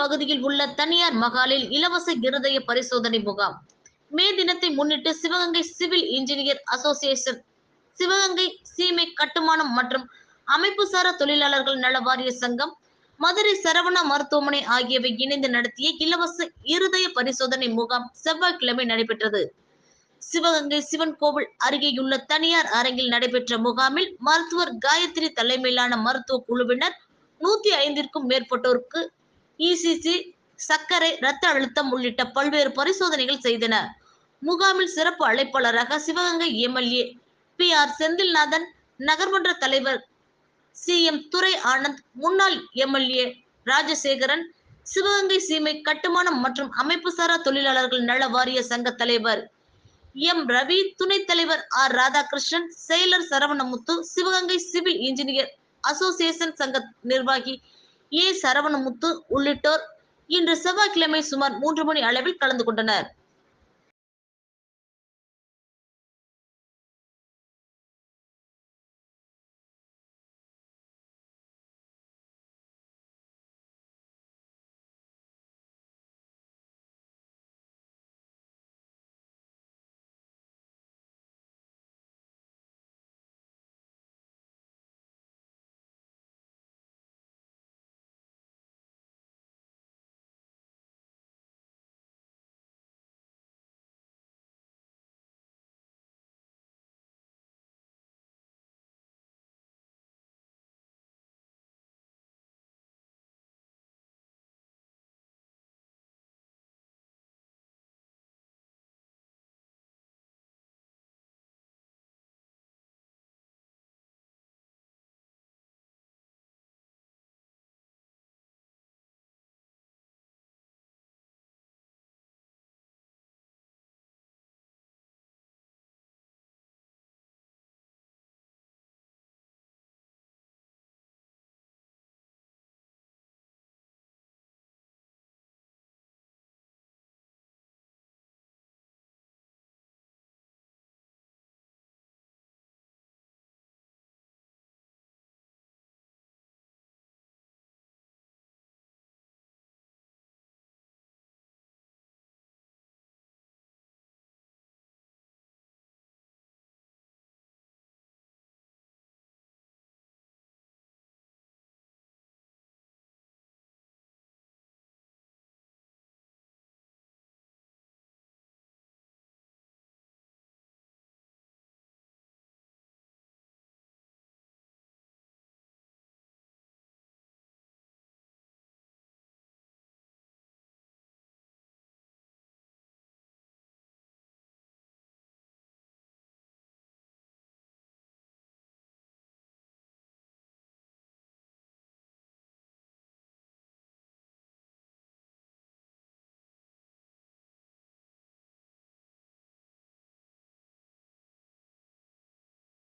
பகுதியில் உள்ள தனியார் மகாலில் இலவச இருதய பரிசோதனை முகாம். மே தினத்தை முன்னிட்டு Sivaganga civil engineer association Sivaganga சீமை கட்டுமானம் மற்றும் அமைப்புசாரா தொழிலாளர்கள் நல வாரிய சங்கம் மதுரை சரவணா மருத்துவமனை ஆகியவை இணைந்து நடத்திய இலவச இருதய பரிசோதனை முகாம் செவ்வாய்க்கிழமை நடைபெற்றது. சிவகங்கை சிவன் கோவில் அருகேயுள்ள தனியார் அரங்கில் நடைபெற்ற முகாமில் மருத்துவர் காயத்ரி தலைமையிலான மருத்துவ குழுவினர் நூத்தி ஐந்திற்கும் மேற்பட்டோருக்கு இசிசி சர்க்கரை இரத்த அழுத்தம் உள்ளிட்ட பல்வேறு பரிசோதனைகள் செய்தனர் முகாமில் சிறப்பு அழைப்பாளராக Sivaganga MLA P R Senthilnathan நகர்மன்ற தலைவர் சி எம் துரை ஆனந்த் முன்னாள் எம்எல்ஏ ராஜசேகரன் சிவகங்கை சீமை கட்டுமானம் மற்றும் அமைப்புசாரா தொழிலாளர்கள் நல வாரிய சங்க தலைவர் எம் ரவி துணைத் தலைவர் ஆர் ராதாகிருஷ்ணன் செயலர் Saravanamuthu Sivaganga civil engineer association சங்க நிர்வாகி ஏ சரவணமுத்து உள்ளிட்டோர் இன்று செவ்வாய்க்கிழமை சுமார் மூன்று மணி அளவில் கலந்து கொண்டனர்.